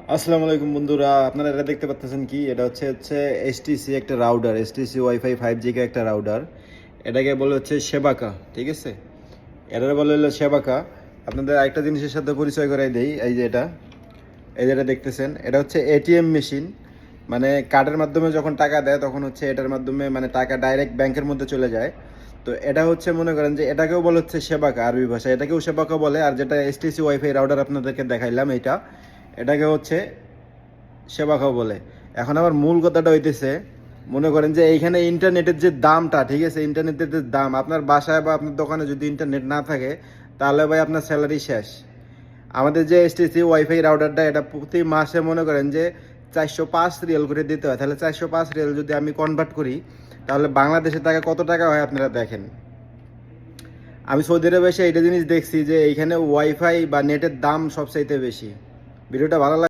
আসসালামু আলাইকুম বন্ধুরা, আপনারা এটা দেখতে পাচ্ছেন কি? এটা হচ্ছে হচ্ছে এসটিসি একটা router STC WiFi five G কে একটা রাউডার এটাকে বলে হচ্ছে সেবাকা ঠিক আছে? এটার বলে হলো সেবাকা আপনাদের একটা জিনিসের সাথে পরিচয় করাই দেই, এই যে এটা। এই যে এটা দেখতেছেন, এটা হচ্ছে এটিএম মেশিন মানে কার্ডের মাধ্যমে যখন টাকা দেয়, তখন হচ্ছে এটার মাধ্যমে মানে টাকা ডাইরেক্ট ব্যাংকের মধ্যে চলে যায়। তো এটা হচ্ছে, মনে করেন যে এটাকেও বলে হচ্ছে সেবাকা আরবি ভাষা এটাকেও সেবাকা বলে, আর যেটা এসটিসি ওয়াইফাই রাউডার আপনাদেরকে দেখাইলাম এটা এটাকে হচ্ছে সেবাকা বলে। এখন আবার মূল কথাটা হইতেছে, মনে করেন যে এইখানে ইন্টারনেটের যে দামটা, ঠিক আছে, ইন্টারনেটের যে দাম, আপনার বাসায় বা আপনার দোকানে যদি ইন্টারনেট না থাকে, তাহলে ভাই আপনার স্যালারি শেষ। আমাদের যে এসটিসি ওয়াইফাই রাউডারটা এটা প্রতি মাসে মনে করেন যে চারশো পাঁচ রিয়েল করে দিতে হয়। তাহলে চারশো পাঁচ রিয়েল যদি আমি কনভার্ট করি, তাহলে বাংলাদেশে টাকা কত টাকা হয় আপনারা দেখেন। আমি সৌদি আরবে এসে এইটা জিনিস দেখছি যে এইখানে ওয়াইফাই বা নেটের দাম সবচাইতে বেশি। ভিডিওটা ভালো লাগে